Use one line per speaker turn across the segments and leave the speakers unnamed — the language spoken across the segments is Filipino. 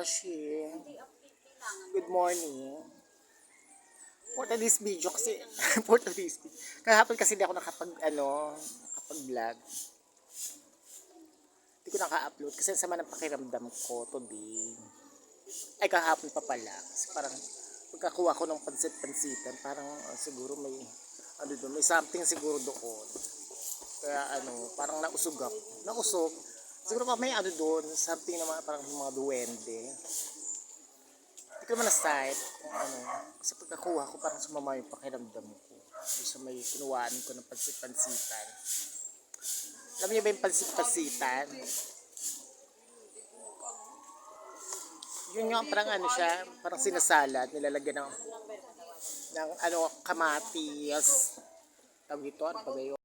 Beshi. Good morning. This video kasi, for this Kahapon kasi di ako nakapag, ano, nakapag-vlog. Hindi ko naka-upload kasi sama ng pakiramdam ko today. Ay, kahapon pa pala. Kasi parang, pagkakuha ko ng pansit-pansitan, parang uh, siguro may, ano doon, may something siguro doon. Kaya ano, parang nausog ako. Nausog. Siguro pa may ano doon, something na mga, parang mga duwende. Hindi ko naman na-sight kung ano. Kasi pagkakuha ko, parang sumama yung pakiramdam ko. Doon sa may kinuhaan ko ng pansit-pansitan. Alam niyo ba yung pansit-pansitan? Yun nga, parang ano siya, parang sinasalad, nilalagyan ng, ng ano, kamatis. Tawag dito, ano pa ba yun?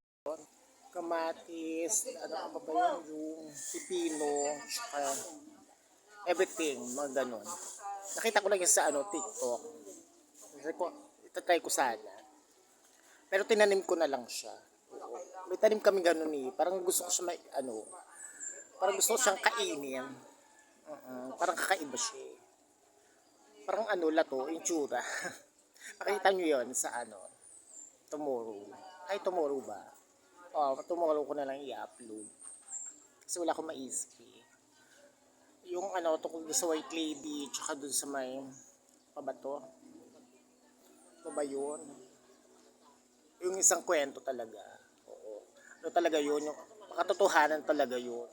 Kamatis, ano pa ba yun? Yung pipino, tsaka everything, mga ganun. Nakita ko lang yun sa ano, TikTok. Sabi ko, itatry ko sana. Pero tinanim ko na lang siya. Oo. May tanim kami ganun eh. Parang gusto ko siya may, ano, parang gusto ko siyang kainin. Uh-uh. Parang kakaiba siya eh. Parang ano, lato, yung tsura. Makita nyo yun sa ano, tomorrow. Ay, tomorrow ba? Oh, tomorrow ko na lang i-upload. Kasi wala akong maisip eh. Yung ano, tungkol doon sa White Lady, tsaka doon sa may, pa ba to? Ano ba yun? Yung isang kwento talaga. Oo. Ano talaga yun? Yung katotohanan talaga yun.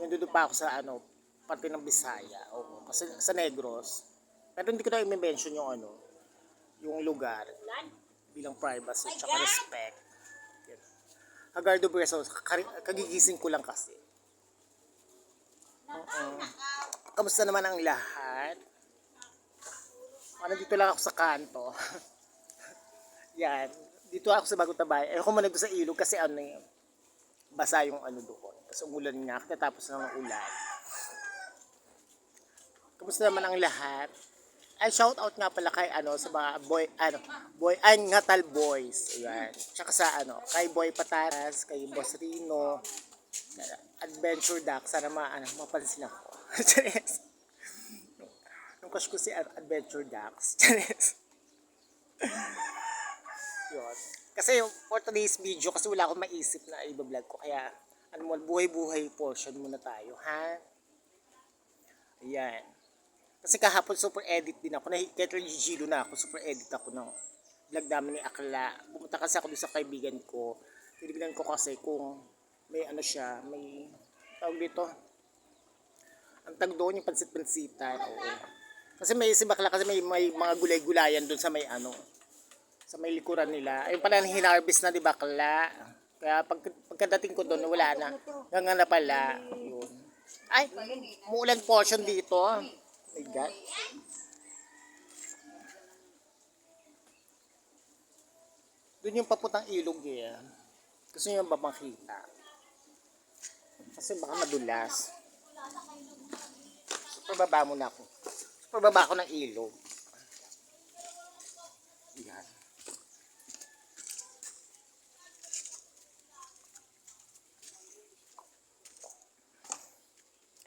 Yung doon pa ako sa ano, parte ng Bisaya. Oo. Kasi sa Negros. Pero hindi ko na i-mention yung ano, yung lugar bilang privacy at respect. Agardo Breso, kagigising ko lang kasi. Oo. Kamusta naman ang lahat? Ano dito lang ako sa kanto. Yan. Dito ako sa Bagong Tabay. Ayoko man sa ilog kasi ano eh, basa yung ano doon. Kasi umulan nga, katapos na ng ulan. Kamusta naman ang lahat? Ay, shout out nga pala kay ano sa mga boy ano boy ay ngatal boys. Ayan. Tsaka sa ano, kay Boy Pataras, kay Boss Rino, Adventure Duck, sana ma ano, mapansin ako. Charis. Nung crush ko si Ad- Adventure Ducks. Charis. Yun. Kasi for today's video, kasi wala akong maisip na i-vlog ko. Kaya, ano mo, buhay-buhay portion muna tayo, ha? Ayan. Kasi kahapon super edit din ako. Kahit Gilo na ako, super edit ako ng vlog namin ni Akla. Pumunta kasi ako doon sa kaibigan ko. Tinignan ko kasi kung may ano siya, may tawag dito. Ang tag doon yung pansit-pansitan. Oo. Kasi may si Bakla kasi may, may mga gulay-gulayan doon sa may ano, sa may likuran nila. Ayun pala hinarvest na di Bakla. Kaya pag, pagkadating ko doon, wala na. Hanggang na pala. Yun. Ay, muulan portion dito. My God. Doon yung paputang ilog eh. Gusto nyo ba makita? Kasi baka madulas. Super baba muna ako. Super baba ako ng ilog. Yan.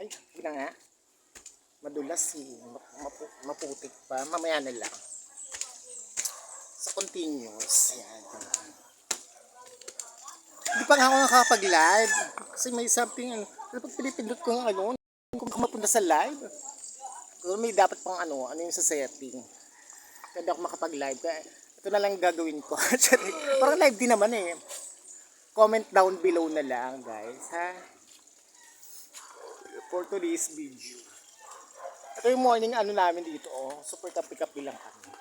Ay, yun na nga. Madulas eh. Map- mapu- maputik pa. Mamaya na lang. Sa continuous. Yan. Hindi pa nga ako nakakapag-live. Kasi may something, ano, pero pag pinipindot ko ng ano, kung mapunta sa live. Pero may dapat pang ano, ano yung sa setting. Kaya di ako makapag-live. Kaya ito na lang gagawin ko. Parang live din naman eh. Comment down below na lang guys, ha? For today's video. Ito yung morning ano namin dito, oh. Super kapi-kapi lang kami.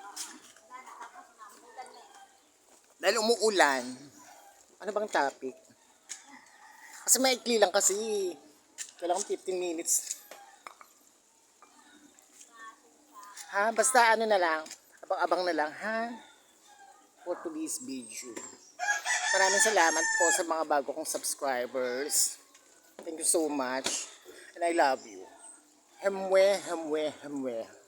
Dahil umuulan, ano bang topic? Kasi maikli lang kasi. Kailangan 15 minutes. Ha? Basta ano na lang. Abang-abang na lang, ha? For today's video. Maraming salamat po sa mga bago kong subscribers. Thank you so much. And I love you. Hamware, Hamware, where?